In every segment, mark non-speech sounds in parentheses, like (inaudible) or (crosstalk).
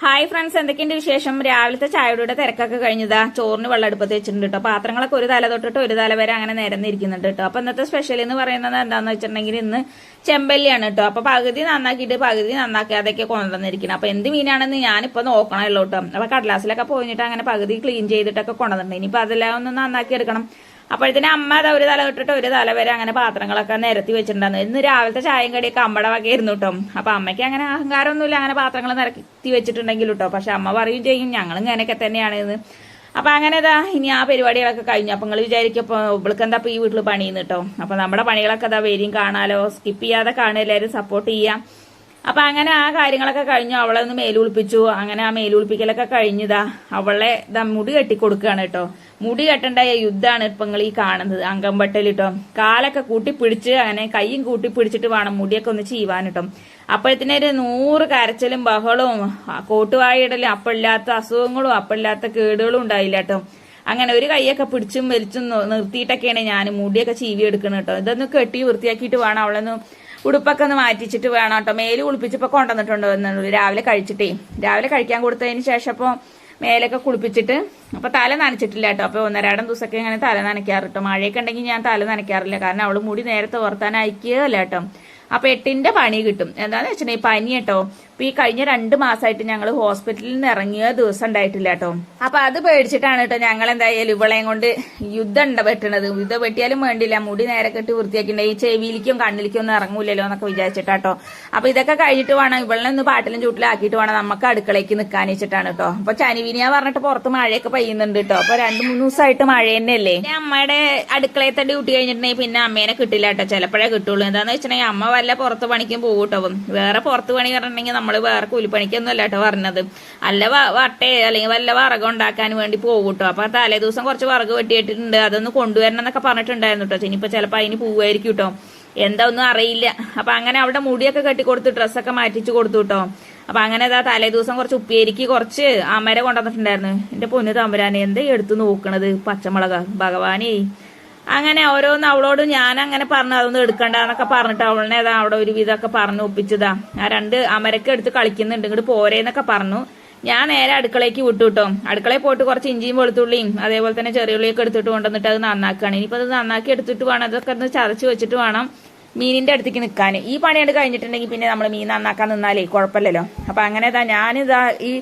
Hi friends എന്തൊക്കെയുണ്ട് വിശേഷം? രാവിലത്തെ ചായയുടെ തിരക്കൊക്കെ കഴിഞ്ഞതാ. ചോറിന് വെള്ളം അടുപ്പത്ത് വെച്ചിട്ടുണ്ട് കേട്ടോ പാത്രങ്ങളൊക്കെ ഒരു തല തൊട്ടിട്ട് ഒരു തല വരെ അങ്ങനെ നിരന്നിരിക്കുന്നുണ്ട് കേട്ടോ അപ്പൊ ഇന്നത്തെ സ്പെഷ്യൽ എന്ന് പറയുന്നത് എന്താന്ന് വെച്ചിട്ടുണ്ടെങ്കിൽ ഇന്ന് ചെമ്പല്ലിയാണ് കേട്ടോ അപ്പൊ പകുതി നന്നാക്കിയിട്ട് പകുതി നന്നാക്കാതെയൊക്കെ കൊണ്ടുവന്നിരിക്കണം. അപ്പൊ എന്ത് മീനാണെന്ന് ഞാനിപ്പോ നോക്കണമല്ലോ കേട്ടോ അപ്പൊ കടലാസിലൊക്കെ പോയിട്ട് അങ്ങനെ പകുതി ക്ലീൻ ചെയ്തിട്ടൊക്കെ കൊണ്ടുവന്നിട്ടുണ്ട്. ഇനിയിപ്പോ അതെല്ലാം ഒന്ന് നന്നാക്കി എടുക്കണം. അപ്പോഴത്തേന് അമ്മ അത് ഒരു തല തൊട്ടിട്ട് ഒരു തല വരെ അങ്ങനെ പാത്രങ്ങളൊക്കെ നിരത്തി വെച്ചിട്ടുണ്ടായിരുന്നു. ഇന്ന് രാവിലത്തെ ചായയും കടിയൊക്കെ അമ്മയുടെ വകയായിരുന്നു കേട്ടോ. അപ്പൊ അമ്മയ്ക്ക് അങ്ങനെ അഹങ്കാരമൊന്നുമില്ല അങ്ങനെ പാത്രങ്ങൾ നിരത്തി വെച്ചിട്ടുണ്ടെങ്കിലും കേട്ടോ. പക്ഷെ അമ്മ പറയും ചെയ്യും ഞങ്ങൾ ഇങ്ങനെയൊക്കെ തന്നെയാണ് ഇത് അപ്പൊ അങ്ങനെ ഇതാ ഇനി ആ പരിപാടികളൊക്കെ കഴിഞ്ഞു. അപ്പൊ നിങ്ങൾ വിചാരിക്കും അപ്പൊ ഇവൾക്ക് എന്താ ഈ വീട്ടിൽ പണിയുന്നു കേട്ടോ. അപ്പൊ നമ്മുടെ പണികളൊക്കെ ഇതാ വരും കാണാലോ. സ്കിപ്പ് ചെയ്യാതെ കാണുക എല്ലാവരും സപ്പോർട്ട് ചെയ്യാം. അപ്പൊ അങ്ങനെ ആ കാര്യങ്ങളൊക്കെ കഴിഞ്ഞു. അവളെ ഒന്ന് മേലുളിപ്പിച്ചു അങ്ങനെ ആ മേലുളിപ്പിക്കലൊക്കെ കഴിഞ്ഞതാ. അവളെ മുടി കെട്ടി കൊടുക്കുകയാണ് കേട്ടോ. മുടി കെട്ടേണ്ട യുദ്ധമാണ് ഇപ്പൊ നിങ്ങൾ ഈ കാണുന്നത്. അങ്കമ്പട്ടൽ കേട്ടോ കാലൊക്കെ കൂട്ടി പിടിച്ച് അങ്ങനെ കൈയും കൂട്ടി പിടിച്ചിട്ട് വേണം മുടിയൊക്കെ ഒന്ന് ചീവാൻ കേട്ടോ അപ്പോഴത്തേനൊരു നൂറ് കരച്ചിലും ബഹളവും കോട്ടുവായിടലും അപ്പമില്ലാത്ത അസുഖങ്ങളും അപ്പമില്ലാത്ത കേടുകളും ഉണ്ടായില്ല കേട്ടോ അങ്ങനെ ഒരു കൈയൊക്കെ പിടിച്ചും വലിച്ചും നിർത്തിയിട്ടൊക്കെയാണ് ഞാൻ മുടിയൊക്കെ ചീവി എടുക്കുന്നത് കേട്ടോ ഇതൊന്ന് കെട്ടി വൃത്തിയാക്കിയിട്ട് വേണം അവളൊന്ന് ഉടുപ്പൊക്കെ ഒന്ന് മാറ്റിച്ചിട്ട് വേണം കേട്ടോ. മേൽ കുളിപ്പിച്ചപ്പോ കൊണ്ടുവന്നിട്ടുണ്ടോ എന്നുള്ളൂ രാവിലെ കഴിച്ചിട്ടേ. രാവിലെ കഴിക്കാൻ കൊടുത്തതിന് ശേഷം അപ്പോൾ മേലൊക്കെ കുളിപ്പിച്ചിട്ട് അപ്പോൾ തല നനച്ചിട്ടില്ല കേട്ടോ. അപ്പൊ ഒന്നരാടം ദിവസമൊക്കെ ഇങ്ങനെ തല നനയ്ക്കാറ് കേട്ടോ. മഴയൊക്കെ ഉണ്ടെങ്കിൽ ഞാൻ തല നനയ്ക്കാറില്ല. കാരണം അവൾ മുടി നേരത്തെ ഓർത്താൻ അയക്കുകയല്ല കേട്ടോ. അപ്പൊ എട്ടിന്റെ പണി കിട്ടും. എന്താന്ന് വെച്ചിട്ടുണ്ടെങ്കിൽ പനി കേട്ടോ. ഇപ്പൊ ഈ കഴിഞ്ഞ രണ്ട് മാസമായിട്ട് ഞങ്ങൾ ഹോസ്പിറ്റലിൽ നിന്ന് ഇറങ്ങിയ ദിവസം ഉണ്ടായിട്ടില്ല കേട്ടോ. അപ്പൊ അത് പേടിച്ചിട്ടാണ് കേട്ടോ ഞങ്ങൾ എന്തായാലും ഇവളെയും കൊണ്ട് യുദ്ധം ഉണ്ട് പറ്റണത്. യുദ്ധം വെട്ടിയാലും വേണ്ടില്ല. മുടി നേരെ കെട്ടി വൃത്തിയാക്കിണ്ടേ ഈ ചെവിയിലേക്കും കണ്ണിലേക്കും ഒന്നും ഇറങ്ങൂലല്ലോ എന്നൊക്കെ വിചാരിച്ചിട്ടാട്ടോ അപ്പൊ ഇതൊക്കെ കഴിഞ്ഞിട്ട് വേണം ഇവളെ ഒന്ന് പാട്ടിലും ചൂട്ടിലാക്കിയിട്ട് വേണം നമുക്ക് അടുക്കളയ്ക്ക് നിൽക്കാൻ വെച്ചിട്ടാണ് കേട്ടോ. അപ്പൊ ചനിവിനിയ പറഞ്ഞിട്ട് പുറത്ത് മഴയൊക്കെ പെയ്യുന്നുണ്ട് കേട്ടോ. അപ്പൊ രണ്ട് മൂന്ന് ദിവസമായിട്ട് മഴ തന്നെയല്ലേ? അമ്മയുടെ അടുക്കളയത്തെ ഡ്യൂട്ടി കഴിഞ്ഞിട്ടുണ്ടെങ്കിൽ പിന്നെ അമ്മേനെ കിട്ടില്ല കേട്ടോ. ചിലപ്പോഴേ കിട്ടുള്ളൂ. എന്താണെന്ന് വെച്ചിട്ടുണ്ടെങ്കിൽ അമ്മ വല്ല പുറത്ത് പണിക്കും പോകും കേട്ടോ. വേറെ പുറത്ത് പണി പറഞ്ഞിട്ടുണ്ടെങ്കിൽ നമ്മൾ വേറെ കൂലിപ്പണിക്കൊന്നും അല്ല കേട്ടോ പറഞ്ഞത്. അല്ല വട്ടെ അല്ലെങ്കിൽ വല്ല വറകം ഉണ്ടാക്കാൻ വേണ്ടി പോകും കേട്ടോ അപ്പൊ തലേ ദിവസം കുറച്ച് വറക് വെട്ടിയിട്ടുണ്ട് അതൊന്ന് കൊണ്ടുവരണം എന്നൊക്കെ പറഞ്ഞിട്ടുണ്ടായിരുന്നു കേട്ടോ ഇനിയിപ്പോ ചിലപ്പോ അതിന് പോവായിരിക്കും കേട്ടോ എന്താ ഒന്നും അറിയില്ല. അപ്പൊ അങ്ങനെ അവിടെ മുടിയൊക്കെ കെട്ടി കൊടുത്തു ഡ്രസ്സൊക്കെ മാറ്റിച്ചു കൊടുത്തു കേട്ടോ അപ്പൊ അങ്ങനെ ഇതാ തലേ ദിവസം കുറച്ച് ഉപ്പേരിക്ക് കുറച്ച് അമര കൊണ്ടുവന്നിട്ടുണ്ടായിരുന്നു. എന്റെ പൊന്നു തമ്പുരാനെ എന്താ എടുത്തു നോക്കണത്? പച്ചമുളക ഭഗവാനേ. അങ്ങനെ ഓരോന്ന് അവളോട് ഞാൻ അങ്ങനെ പറഞ്ഞു അതൊന്നും എടുക്കണ്ടെന്നൊക്കെ പറഞ്ഞിട്ട് അവളിനെ ഏതാ അവിടെ ഒരു വിധമൊക്കെ പറഞ്ഞു ഒപ്പിച്ചതാ. ആ രണ്ട് അമരക്ക എടുത്ത് കളിക്കുന്നുണ്ട് ഇങ്ങോട്ട് പോരേന്നൊക്കെ പറഞ്ഞു. ഞാൻ നേരെ അടുക്കളയ്ക്ക് വിട്ടു കേട്ടോ അടുക്കളയിൽ പോയിട്ട് കുറച്ച് ഇഞ്ചിയും വെളുത്തുള്ളിയും അതേപോലെ തന്നെ ചെറിയുള്ളിയൊക്കെ എടുത്തിട്ട് കൊണ്ടുവന്നിട്ട് അത് നന്നാക്കുകയാണ് ഇനിയിപ്പോൾ അത് നന്നാക്കി എടുത്തിട്ട് വേണം അതൊക്കെ ഒന്ന് ചതച്ച് വെച്ചിട്ട് വേണം മീനിന്റെ അടുത്തേക്ക് നിൽക്കാൻ. ഈ പണിയാണ് കഴിഞ്ഞിട്ടുണ്ടെങ്കിൽ പിന്നെ നമ്മൾ മീൻ നന്നാക്കാൻ നിന്നാലേ കുഴപ്പമില്ലല്ലോ. അപ്പൊ അങ്ങനെ ഇതാ ഞാനിതാ ഈ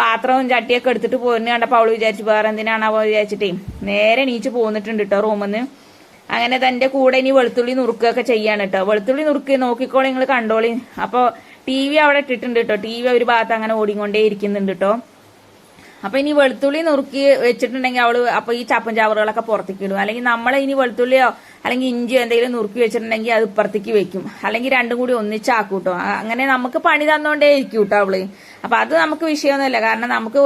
പാത്രവും ചട്ടിയൊക്കെ എടുത്തിട്ട് പോരുന്ന. കണ്ടപ്പോൾ അവൾ വിചാരിച്ചു വേറെ എന്തിനാണാവോ വിചാരിച്ചിട്ടേ. നേരെ നീച്ച് പോന്നിട്ടുണ്ട് കേട്ടോ റൂമിൽ അങ്ങനെ തന്റെ കൂടെ ഇനി വെളുത്തുള്ളി നുറുക്കുകയൊക്കെ ചെയ്യാണ് കേട്ടോ വെളുത്തുള്ളി നുറുക്ക് നോക്കിക്കോളെ നിങ്ങൾ കണ്ടോളി. അപ്പോൾ ടി വി അവിടെ ഇട്ടിട്ടുണ്ട് കേട്ടോ ടി വി ഒരു ഭാഗത്ത് അങ്ങനെ ഓടിക്കൊണ്ടേ ഇരിക്കുന്നുണ്ട് കേട്ടോ അപ്പൊ ഇനി വെളുത്തുള്ളി നുറുക്കി വെച്ചിട്ടുണ്ടെങ്കിൽ അവൾ അപ്പൊ ഈ ചപ്പൻ ചാവറുകളൊക്കെ പുറത്തേക്ക് ഇടും. അല്ലെങ്കിൽ നമ്മളെ ഇനി വെളുത്തുള്ളിയോ അല്ലെങ്കിൽ ഇഞ്ചി എന്തെങ്കിലും നുറുക്കി വെച്ചിട്ടുണ്ടെങ്കിൽ അത് ഇപ്പുറത്തേക്ക് വെക്കും. അല്ലെങ്കിൽ രണ്ടും കൂടി ഒന്നിച്ചാക്കും കേട്ടോ അങ്ങനെ നമുക്ക് പണി തന്നോണ്ടേ ഇരിക്കും കേട്ടോ അവൾ. അപ്പൊ അത് നമുക്ക് വിഷയമൊന്നുമില്ല. കാരണം നമുക്ക്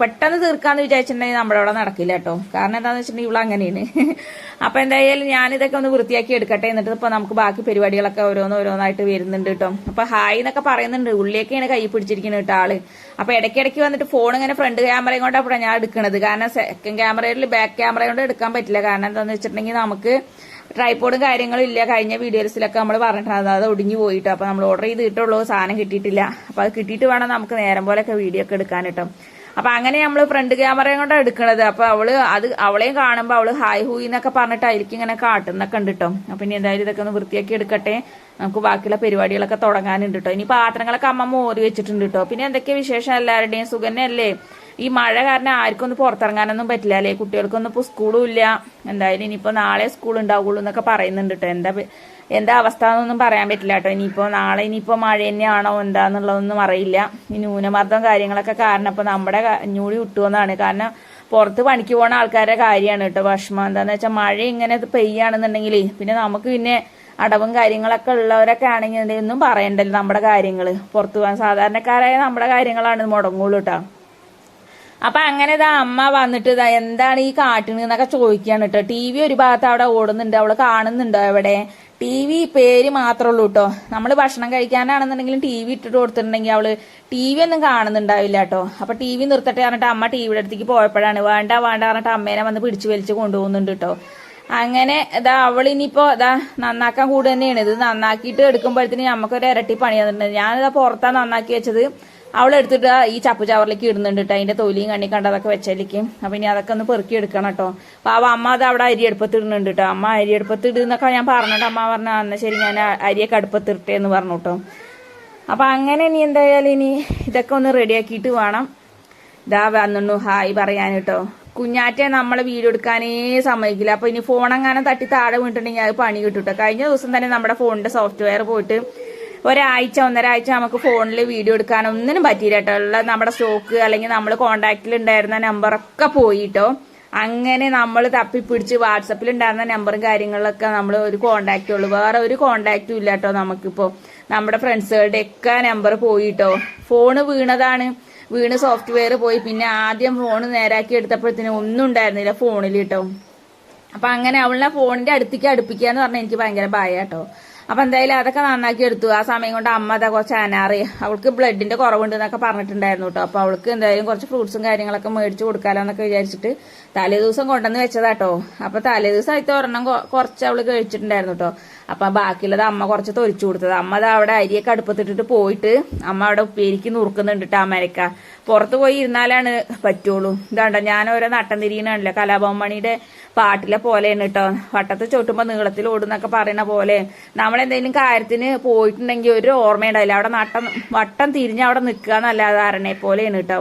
പെട്ടെന്ന് തീർക്കാന്ന് വിചാരിച്ചിട്ടുണ്ടെങ്കിൽ നമ്മുടെ അവിടെ നടക്കില്ല കേട്ടോ കാരണം എന്താന്ന് വെച്ചിട്ടുണ്ടെങ്കിൽ ഇവിടെ അങ്ങനെയാണ്. (laughs) അപ്പൊ എന്തായാലും ഞാനിതൊക്കെ ഒന്ന് വൃത്തിയാക്കി എടുക്കട്ടെ എന്നിട്ട് ഇപ്പൊ നമുക്ക് ബാക്കി പരിപാടികളൊക്കെ ഓരോന്ന് ഓരോന്നായിട്ട് വരുന്നുണ്ട് കേട്ടോ അപ്പൊ ഹായ് എന്നൊക്കെ പറയുന്നുണ്ട്. ഉള്ളിയൊക്കെയാണ് കൈ പിടിച്ചിരിക്കുന്നത് കേട്ടോ ആൾ. അപ്പൊ ഇടയ്ക്കിടയ്ക്ക് വന്നിട്ട് ഫോൺ ഇങ്ങനെ ഫ്രണ്ട് ക്യാമറയും കൊണ്ടാണ് ഞാൻ എടുക്കുന്നത് കാരണം സെക്കൻഡ് ക്യാമറയിൽ ബാക്ക് ക്യാമറ കൊണ്ട് എടുക്കാൻ പറ്റില്ല. കാരണം എന്താണെന്ന് വെച്ചിട്ടുണ്ടെങ്കിൽ നമുക്ക് ട്രൈപ്പോഡും കാര്യങ്ങളും ഇല്ല. കഴിഞ്ഞ വീഡിയോസിലൊക്കെ നമ്മൾ പറഞ്ഞിട്ടുണ്ട് അത് ഒടിഞ്ഞു പോയിട്ട്. അപ്പൊ നമ്മൾ ഓർഡർ ചെയ്ത് കിട്ടുള്ളൂ സാധനം കിട്ടിയിട്ടില്ല. അപ്പൊ അത് കിട്ടിയിട്ട് വേണം നമുക്ക് നേരം പോലെയൊക്കെ വീഡിയോ ഒക്കെ എടുക്കാൻ കേട്ടോ. അപ്പൊ അങ്ങനെ നമ്മൾ ഫ്രണ്ട് ക്യാമറയും കൊണ്ടാണ് എടുക്കണത്. അപ്പൊ അവൾ അത് അവളെയും കാണുമ്പോൾ അവൾ ഹായ് ഹൂയി എന്നൊക്കെ പറഞ്ഞിട്ട് അതിലേക്ക് ഇങ്ങനെ കാട്ടുന്നൊക്കെ ഉണ്ട് കേട്ടോ. അപ്പൊ ഇനി എന്തായാലും ഇതൊക്കെ ഒന്ന് വൃത്തിയാക്കി എടുക്കട്ടെ. നമുക്ക് ബാക്കിയുള്ള പരിപാടികളൊക്കെ തുടങ്ങാനുണ്ട് കേട്ടോ ഇനി പാത്രങ്ങളൊക്കെ അമ്മ മോറി വെച്ചിട്ടുണ്ട് കേട്ടോ പിന്നെ എന്തൊക്കെയാ വിശേഷം? എല്ലാവരുടെയും സുഖന്നല്ലേ? ഈ മഴ കാരണം ആർക്കും ഒന്ന് പുറത്തിറങ്ങാനൊന്നും പറ്റില്ല അല്ലേ? കുട്ടികൾക്കൊന്നും ഇപ്പോൾ സ്കൂളും ഇല്ല. എന്തായാലും ഇനിയിപ്പോൾ നാളെ സ്കൂൾ ഉണ്ടാവുള്ളൂ എന്നൊക്കെ പറയുന്നുണ്ട് കേട്ടോ എന്താ എന്താ അവസ്ഥ എന്നൊന്നും പറയാൻ പറ്റില്ല കേട്ടോ ഇനിയിപ്പോൾ നാളെ ഇനിയിപ്പോൾ മഴ തന്നെയാണോ എന്താന്നുള്ളതൊന്നും അറിയില്ല. ഈ ന്യൂനമർദ്ദം കാര്യങ്ങളൊക്കെ കാരണം ഇപ്പോൾ നമ്മുടെ ഞൂടി വിട്ടുവെന്നാണ് കാരണം പുറത്ത് പണിക്ക് പോകുന്ന ആൾക്കാരുടെ കാര്യമാണ് കേട്ടോ വിഷമം എന്താന്ന് വെച്ചാൽ മഴ ഇങ്ങനെ പെയ്യാണെന്നുണ്ടെങ്കിൽ പിന്നെ നമുക്ക് പിന്നെ അടവും കാര്യങ്ങളൊക്കെ ഉള്ളവരൊക്കെ ആണെങ്കിൽ ഒന്നും പറയണ്ടല്ലോ നമ്മുടെ കാര്യങ്ങൾ പുറത്തു പോകാൻ സാധാരണക്കാരായ നമ്മുടെ കാര്യങ്ങളാണ് മുടങ്ങുള്ളൂ കേട്ടോ അപ്പൊ അങ്ങനെ ഇതാ അമ്മ വന്നിട്ട് ഇതാ എന്താണ് ഈ കാട്ടിന് എന്നൊക്കെ ചോദിക്കുകയാണ് കേട്ടോ ടി വി ഒരു ഭാഗത്ത് അവിടെ ഓടുന്നുണ്ട് അവൾ കാണുന്നുണ്ടോ എവിടെ ടി വി പേര് മാത്രമേ ഉള്ളൂ കേട്ടോ നമ്മൾ ഭക്ഷണം കഴിക്കാനാണെന്നുണ്ടെങ്കിലും ടി വി ഇട്ടിട്ട് കൊടുത്തിട്ടുണ്ടെങ്കിൽ അവൾ ടി വി ഒന്നും കാണുന്നുണ്ടാവില്ല കേട്ടോ അപ്പൊ ടി വി നിർത്തട്ടെ പറഞ്ഞിട്ട് അമ്മ ടി വിയുടെ അടുത്തേക്ക് പോയപ്പോഴാണ് വേണ്ട വേണ്ട പറഞ്ഞിട്ട് അമ്മേനെ വന്ന് പിടിച്ചു വലിച്ച് കൊണ്ടുപോകുന്നുണ്ട് കേട്ടോ അങ്ങനെ ഇതാ അവൾ ഇനിയിപ്പോ ഇതാ നന്നാക്കാൻ കൂടെ തന്നെയാണ്. ഇത് നന്നാക്കിയിട്ട് എടുക്കുമ്പോഴത്തേന് നമുക്കൊരു ഇരട്ടി പണി തന്നിട്ടുണ്ട് ഞാനിതാ പുറത്താ നന്നാക്കി വെച്ചത്. അവൾ എടുത്തിട്ട് ഈ ചപ്പ് ചവറിലേക്ക് ഇടുന്നുണ്ട് കേട്ടോ അതിന്റെ തൊലിയും കണ്ണി കണ്ട അതൊക്കെ വെച്ചാലേക്ക് അപ്പൊ ഇനി അതൊക്കെ ഒന്ന് പെറുക്കി എടുക്കണം കേട്ടോ അവ അമ്മ അത് അവിടെ അരി അടുപ്പത്ത് ഇടുന്നുണ്ട് കേട്ടോ അമ്മ അരി അടുപ്പത്ത് ഇടുന്നൊക്കെ ഞാൻ പറഞ്ഞിട്ട് അമ്മ പറഞ്ഞ എന്നാ ശരി ഞാൻ അരിയൊക്കെ അടുപ്പത്ത് ഇട്ടേ എന്ന് പറഞ്ഞു കേട്ടോ അപ്പൊ അങ്ങനെ ഇനി എന്തായാലും ഇനി ഇതൊക്കെ ഒന്ന് റെഡിയാക്കിയിട്ട് വേണം. ഇതാ വന്നു ഹായ് പറയാൻ കേട്ടോ കുഞ്ഞാറ്റെ നമ്മളെ വീഡിയോ എടുക്കാനേ സമ്മതിക്കില്ല. അപ്പൊ ഇനി ഫോൺ അങ്ങനെ തട്ടി താഴെ വീണിട്ടുണ്ടെങ്കിൽ അത് പണി കിട്ടുട്ടോ. കഴിഞ്ഞ ദിവസം തന്നെ നമ്മുടെ ഫോണിന്റെ സോഫ്റ്റ്വെയർ പോയിട്ട് ഒരാഴ്ച ഒന്നരാഴ്ച നമുക്ക് ഫോണിൽ വീഡിയോ എടുക്കാൻ ഒന്നിനും പറ്റിയില്ല കേട്ടോ. ഉള്ള നമ്മുടെ സ്റ്റോക്ക് അല്ലെങ്കിൽ നമ്മൾ കോണ്ടാക്റ്റിൽ ഉണ്ടായിരുന്ന നമ്പറൊക്കെ പോയിട്ടോ അങ്ങനെ നമ്മൾ തപ്പിപ്പിടിച്ച് വാട്സപ്പിൽ ഉണ്ടായിരുന്ന നമ്പറും കാര്യങ്ങളൊക്കെ നമ്മൾ ഒരു കോണ്ടാക്റ്റ് ഉള്ളൂ. വേറെ ഒരു കോണ്ടാക്റ്റും ഇല്ല കേട്ടോ നമുക്കിപ്പോൾ നമ്മുടെ ഫ്രണ്ട്സുകളുടെയൊക്കെ നമ്പർ പോയിട്ടോ ഫോണ് വീണതാണ്. വീണ് സോഫ്റ്റ്വെയർ പോയി. പിന്നെ ആദ്യം ഫോൺ നേരാക്കി എടുത്തപ്പോഴത്തേനും ഒന്നും ഉണ്ടായിരുന്നില്ല ഫോണിൽ കേട്ടോ അപ്പൊ അങ്ങനെ അവളെ ഫോണിന്റെ അടുത്തേക്ക് അടുപ്പിക്കുക എന്ന് പറഞ്ഞാൽ എനിക്ക് ഭയങ്കര ഭയ കേട്ടോ അപ്പൊ എന്തായാലും അതൊക്കെ നന്നാക്കി എടുത്തു. ആ സമയം കൊണ്ട് അമ്മ അതാ കുറച്ച് അനാറ്. അവൾക്ക് ബ്ലഡിന്റെ കുറവുണ്ട് എന്നൊക്കെ പറഞ്ഞിട്ടുണ്ടായിരുന്നു കേട്ടോ അപ്പൊ അവൾക്ക് എന്തായാലും കുറച്ച് ഫ്രൂട്ട്സും കാര്യങ്ങളൊക്കെ മേടിച്ചു കൊടുക്കാലോ എന്നൊക്കെ വിചാരിച്ചിട്ട് തലേ ദിവസം കൊണ്ടുവന്ന് വെച്ചതാട്ടോ അപ്പൊ തലേ ദിവസം ആയിട്ട് ഒരെണ്ണം കുറച്ച് അവൾ കഴിച്ചിട്ടുണ്ടായിരുന്നു കേട്ടോ അപ്പൊ ബാക്കിയുള്ളത് അമ്മ കുറച്ച് തൊലിച്ചു കൊടുത്തത്. അമ്മ അത് അവിടെ അരിയൊക്കെ അടുപ്പത്തിട്ടിട്ട് പോയിട്ട് അമ്മ അവിടെ ഉപ്പേരിക്ക് നുറുക്കുന്നുണ്ട് കേട്ടോ അമരക്ക. പുറത്ത് പോയി ഇരുന്നാലാണ് പറ്റുള്ളൂ. ഇതാണ്ട ഞാൻ ഓരോ നട്ടം തിരിയണല്ലോ കലാഭവൻ മണിയുടെ പാട്ടിലെ പോലെയാണ് കേട്ടോ വട്ടത്ത് ചോട്ടുമ്പോൾ നീളത്തിൽ ഓടുന്നൊക്കെ പറയണ പോലെ. നമ്മളെന്തെങ്കിലും കാര്യത്തിന് പോയിട്ടുണ്ടെങ്കിൽ ഒരു ഓർമ്മയുണ്ടാവില്ല. അവിടെ നട്ടം വട്ടം തിരിഞ്ഞ് അവിടെ നിൽക്കുക എന്നല്ലാതെ ധാരണയെ പോലെയാണ് കേട്ടോ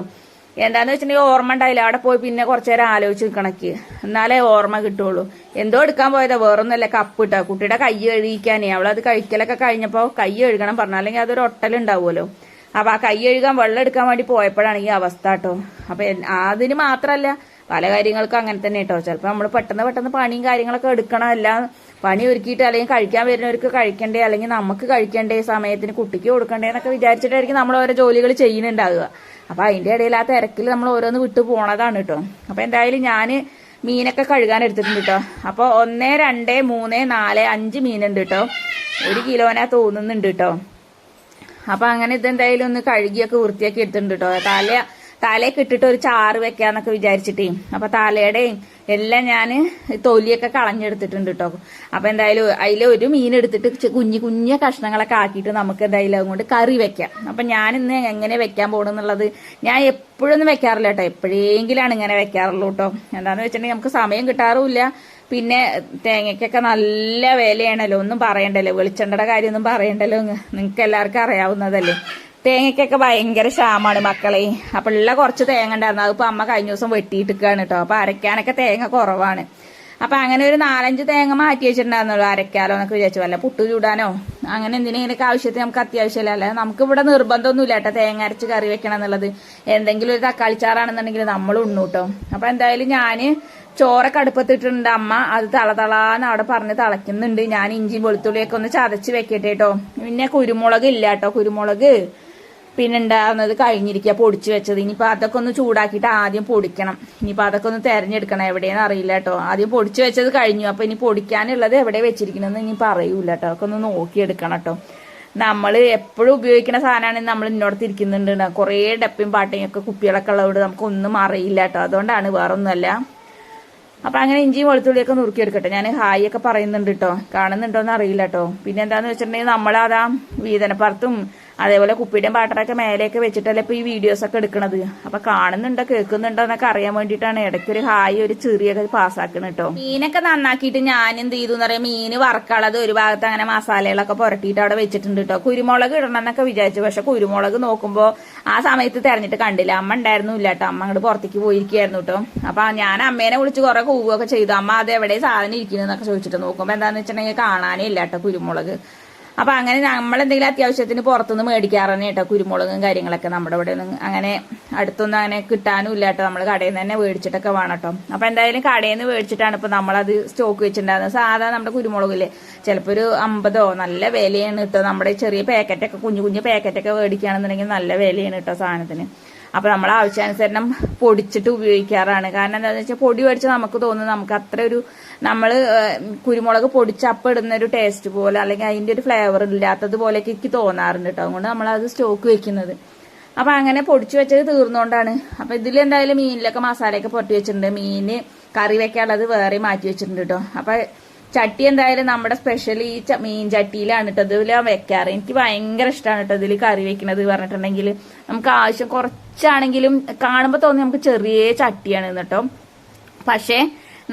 എന്താന്ന് വെച്ചിട്ടുണ്ടെങ്കിൽ ഓർമ്മ ഉണ്ടായില്ല. അവിടെ പോയി പിന്നെ കുറച്ചു നേരം ആലോചിച്ച് നിൽക്കണക്ക് എന്നാലേ ഓർമ്മ കിട്ടുള്ളൂ. എന്തോ എടുക്കാൻ പോയതാ. വേറൊന്നുമല്ല. കപ്പ് ഇട്ടാ. കുട്ടിയുടെ കൈ കഴുകിക്കാനേ. അവളത് കഴിക്കലൊക്കെ കഴിഞ്ഞപ്പോ കൈ കഴുകണം പറഞ്ഞു. അല്ലെങ്കിൽ അതൊരു ഒട്ടലുണ്ടാവുമല്ലോ അപ്പൊ ആ കൈ കഴുകാൻ വെള്ളം എടുക്കാൻ വേണ്ടി പോയപ്പോഴാണ് ഈ അവസ്ഥ കേട്ടോ. അപ്പൊ അതിന് മാത്രല്ല പല കാര്യങ്ങൾക്കും അങ്ങനെ തന്നെ കേട്ടോ. ചിലപ്പോൾ നമ്മൾ പെട്ടെന്ന് പെട്ടെന്ന് പണിയും കാര്യങ്ങളൊക്കെ എടുക്കണം എല്ലാം പണി ഒരുക്കിയിട്ട് അല്ലെങ്കിൽ കഴിക്കാൻ വരുന്നവർക്ക് കഴിക്കണ്ടേ അല്ലെങ്കിൽ നമുക്ക് കഴിക്കണ്ടേ സമയത്തിന് കുട്ടിക്ക് കൊടുക്കണ്ടേ എന്നൊക്കെ വിചാരിച്ചിട്ടായിരിക്കും നമ്മൾ ഓരോ ജോലികൾ ചെയ്യുന്നുണ്ടാവുക. അപ്പൊ അതിന്റെ ഇടയിൽ ആ തിരക്കിൽ നമ്മൾ ഓരോന്ന് വിട്ടു പോണതാണ് കേട്ടോ അപ്പൊ എന്തായാലും ഞാൻ മീനൊക്കെ കഴുകാൻ എടുത്തിട്ടുണ്ട് കേട്ടോ അപ്പൊ ഒന്ന് രണ്ട് മൂന്ന് നാല് അഞ്ച് മീനുണ്ട് കേട്ടോ ഒരു കിലോനാ തോന്നുന്നുണ്ട് കേട്ടോ അപ്പൊ അങ്ങനെ ഇതെന്തായാലും ഒന്ന് കഴുകിയൊക്കെ വൃത്തിയാക്കി എടുത്തിട്ടുണ്ട് കേട്ടോ തല തലയൊക്കെ ഇട്ടിട്ട് ഒരു ചാറ് വെക്കാന്നൊക്കെ വിചാരിച്ചിട്ടേ. അപ്പൊ തലയുടെയും എല്ലാം ഞാൻ തൊലിയൊക്കെ കളഞ്ഞെടുത്തിട്ടുണ്ട് കേട്ടോ അപ്പൊ എന്തായാലും അതിൽ ഒരു മീൻ എടുത്തിട്ട് കുഞ്ഞു കുഞ്ഞു കഷ്ണങ്ങളൊക്കെ ആക്കിയിട്ട് നമുക്ക് എന്തായാലും അതുകൊണ്ട് കറി വെക്കാം. അപ്പൊ ഇന്ന് എങ്ങനെ വെക്കാൻ പോകണമെന്നുള്ളത് ഞാൻ എപ്പോഴൊന്നും വെക്കാറില്ല കേട്ടോ എപ്പോഴെങ്കിലാണ് ഇങ്ങനെ വെക്കാറുള്ളൂ കേട്ടോ എന്താന്ന് വെച്ചിട്ടുണ്ടെങ്കിൽ നമുക്ക് സമയം കിട്ടാറുമില്ല. പിന്നെ തേങ്ങയ്ക്കൊക്കെ നല്ല വിലയാണല്ലോ. ഒന്നും പറയണ്ടല്ലോ. വെളിച്ചെണ്ണയുടെ കാര്യമൊന്നും പറയണ്ടല്ലോ. നിങ്ങൾക്ക് എല്ലാവർക്കും അറിയാവുന്നതല്ലേ. തേങ്ങയ്ക്കൊക്കെ ഭയങ്കര ക്ഷാമാണ് മക്കളെ. അപ്പൊ ഉള്ള കുറച്ച് തേങ്ങ ഉണ്ടായിരുന്നു. അതിപ്പോ അമ്മ കഴിഞ്ഞ ദിവസം വെട്ടിയിട്ടിരിക്കുകയാണ് കേട്ടോ. അപ്പൊ അരയ്ക്കാനൊക്കെ തേങ്ങ കുറവാണ്. അപ്പൊ അങ്ങനെ ഒരു നാലഞ്ച് തേങ്ങ മാറ്റി വെച്ചിട്ടുണ്ടായിരുന്നുള്ളൂ അരയ്ക്കാലോ എന്നൊക്കെ വിചാരിച്ചു. വല്ല പുട്ടു ചൂടാനോ അങ്ങനെ എന്തിനെങ്കിലൊക്കെ ആവശ്യത്തിന് നമുക്ക് അത്യാവശ്യമില്ല. അല്ല നമുക്ക് ഇവിടെ നിർബന്ധമൊന്നുമില്ല കേട്ടോ തേങ്ങ അരച്ച് കറി വെക്കണം എന്നുള്ളത്. എന്തെങ്കിലും ഒരു തക്കാളി ചാറാണെന്നുണ്ടെങ്കിൽ നമ്മൾ ഉണ്ണു കേട്ടോ. അപ്പൊ എന്തായാലും ഞാൻ ചോറൊക്കെ അടുപ്പത്തിട്ടുണ്ട് അമ്മ അത് തളതളാന്ന് അവിടെ പറഞ്ഞ് തിളയ്ക്കുന്നുണ്ട്. ഞാൻ ഇഞ്ചി വെളുത്തുള്ളിയൊക്കെ ഒന്ന് ചതച്ച് വെക്കട്ടെ കേട്ടോ. പിന്നെ കുരുമുളക് ഇല്ല കേട്ടോ. കുരുമുളക് പിന്നെ ഉണ്ടാകുന്നത് കഴിഞ്ഞിരിക്കുക. പൊടിച്ചു വെച്ചത്. ഇനിയിപ്പോൾ അതൊക്കെ ഒന്ന് ചൂടാക്കിയിട്ട് ആദ്യം പൊടിക്കണം. ഇനിയിപ്പോൾ അതൊക്കെ ഒന്ന് തിരഞ്ഞെടുക്കണം. എവിടെയെന്ന് അറിയില്ല കേട്ടോ. ആദ്യം പൊടിച്ചു വെച്ചത് കഴിഞ്ഞു. അപ്പോൾ ഇനി പൊടിക്കാനുള്ളത് എവിടെ വെച്ചിരിക്കണമെന്ന് ഇനി പറയൂല കേട്ടോ. അതൊക്കെ ഒന്ന് നോക്കിയെടുക്കണം കേട്ടോ. നമ്മൾ എപ്പോഴും ഉപയോഗിക്കുന്ന സാധനമാണ് നമ്മൾ ഇന്നോടത്ത് ഇരിക്കുന്നുണ്ട് കുറേ ഡപ്പയും പാട്ടയും ഒക്കെ കുപ്പികളൊക്കെ ഉള്ളതുകൊണ്ട് നമുക്കൊന്നും അറിയില്ല കേട്ടോ. അതുകൊണ്ടാണ് വേറൊന്നുമല്ല. അപ്പം അങ്ങനെ ഇഞ്ചിയും വെളുത്തുള്ളിയൊക്കെ നുറുക്കിയെടുക്കട്ടെ. ഞാൻ ഹായ് ഒക്കെ പറയുന്നുണ്ട് കേട്ടോ. കാണുന്നുണ്ടോ എന്ന് അറിയില്ല കേട്ടോ. പിന്നെ എന്താണെന്ന് വെച്ചിട്ടുണ്ടെങ്കിൽ നമ്മളതാ വീതനപ്പുറത്തും അതേപോലെ കുപ്പിയുടെയും പാട്ടറൊക്കെ മേലെയൊക്കെ വെച്ചിട്ടല്ലേ ഇപ്പൊ ഈ വീഡിയോസ് ഒക്കെ എടുക്കണത്. അപ്പൊ കാണുന്നുണ്ടോ കേൾക്കുന്നുണ്ടോ എന്നൊക്കെ അറിയാൻ വേണ്ടിയിട്ടാണ് ഇടയ്ക്ക് ഒരു ഹായ് ഒരു ചെറിയൊക്കെ പാസ്സാക്കണം കേട്ടോ. മീനൊക്കെ നന്നാക്കിയിട്ട് ഞാൻ എന്ത് ചെയ്തു എന്ന് പറയാം മീൻ വറക്കാളത് ഒരു ഭാഗത്ത് അങ്ങനെ മസാലകളൊക്കെ പുരട്ടിയിട്ട് അവിടെ വെച്ചിട്ടുണ്ട് കേട്ടോ. കുരുമുളക് ഇടണം എന്നൊക്കെ വിചാരിച്ചു. പക്ഷെ കുരുമുളക് നോക്കുമ്പോ ആ സമയത്ത് തെരഞ്ഞിട്ട് കണ്ടില്ല. അമ്മ ഉണ്ടായിരുന്നു ഇല്ല കേട്ടോ. അമ്മ അങ്ങോട്ട് പുറത്തേക്ക് പോയിരിക്കുകയായിരുന്നു കേട്ടോ. അപ്പൊ ഞാൻ അമ്മേനെ വിളിച്ച് കുറെ കൂവുകയൊക്കെ ചെയ്തു. അമ്മ അത് എവിടെ സാധനം ഇരിക്കുന്നു എന്നൊക്കെ ചോദിച്ചിട്ട് നോക്കുമ്പോ എന്താന്ന് വെച്ചിട്ടുണ്ടെങ്കിൽ കാണാനേ ഇല്ല കേട്ടോ കുരുമുളക്. അപ്പൊ അങ്ങനെ നമ്മൾ എന്തെങ്കിലും അത്യാവശ്യത്തിന് പുറത്തുനിന്ന് മേടിക്കാറന്നെ കേട്ടോ കുരുമുളകും കാര്യങ്ങളൊക്കെ നമ്മുടെ ഇവിടെ ഒന്നും അങ്ങനെ അടുത്തൊന്നും അങ്ങനെ കിട്ടാനും ഇല്ല കേട്ടോ നമ്മൾ കടയിൽ നിന്ന് തന്നെ മേടിച്ചിട്ടൊക്കെ വേണം കേട്ടോ. അപ്പൊ എന്തായാലും കടയിൽ നിന്ന് മേടിച്ചിട്ടാണ് ഇപ്പൊ നമ്മളത് സ്റ്റോക്ക് വെച്ചിട്ടുണ്ടായിരുന്നത് സാധാ നമ്മുടെ കുരുമുളകില്ലേ ചിലപ്പോ ഒരു അമ്പതോ നല്ല വിലയാണ് കേട്ടോ. നമ്മുടെ ചെറിയ പാക്കറ്റൊക്കെ കുഞ്ഞു കുഞ്ഞു പാക്കറ്റൊക്കെ മേടിക്കുകയാണെന്നുണ്ടെങ്കിൽ നല്ല വിലയാണ് കേട്ടോ സാധനത്തിന്. അപ്പൊ നമ്മൾ ആവശ്യാനുസരണം പൊടിച്ചിട്ട് ഉപയോഗിക്കാറാണ്. കാരണം എന്താണെന്ന് വെച്ചാൽ പൊടി മേടിച്ച് നമുക്ക് തോന്നുന്നു നമുക്ക് അത്ര ഒരു നമ്മൾ കുരുമുളക് പൊടിച്ചപ്പം ഇടുന്ന ഒരു ടേസ്റ്റ് പോലെ അല്ലെങ്കിൽ അതിന്റെ ഒരു ഫ്ലേവർ ഇല്ലാത്തത് പോലെയൊക്കെ എനിക്ക് തോന്നാറുണ്ട് കേട്ടോ അതുകൊണ്ട് നമ്മളത് സ്റ്റോക്ക് വെക്കുന്നത്. അപ്പൊ അങ്ങനെ പൊടിച്ചു വെച്ചത് തീർന്നുകൊണ്ടാണ് അപ്പൊ ഇതിൽ എന്തായാലും മീനിലൊക്കെ മസാലയൊക്കെ പൊട്ടി വെച്ചിട്ടുണ്ട്. മീൻ കറി വെക്കാനുള്ളത് വേറെ മാറ്റി വെച്ചിട്ടുണ്ട് കേട്ടോ അപ്പൊ ചട്ടി എന്തായാലും നമ്മുടെ സ്പെഷ്യൽ ഈ മീൻ ചട്ടിയിലാണ് കേട്ടോ ഇതിൽ വെക്കാറ്. എനിക്ക് ഭയങ്കര ഇഷ്ടമാണ് കേട്ടോ ഇതിൽ കറി വെക്കുന്നത് പറഞ്ഞിട്ടുണ്ടെങ്കിൽ നമുക്ക് ആവശ്യം കുറച്ചാണെങ്കിലും കാണുമ്പോൾ തോന്നി നമുക്ക് ചെറിയ ചട്ടിയാണ് കേട്ടോ പക്ഷേ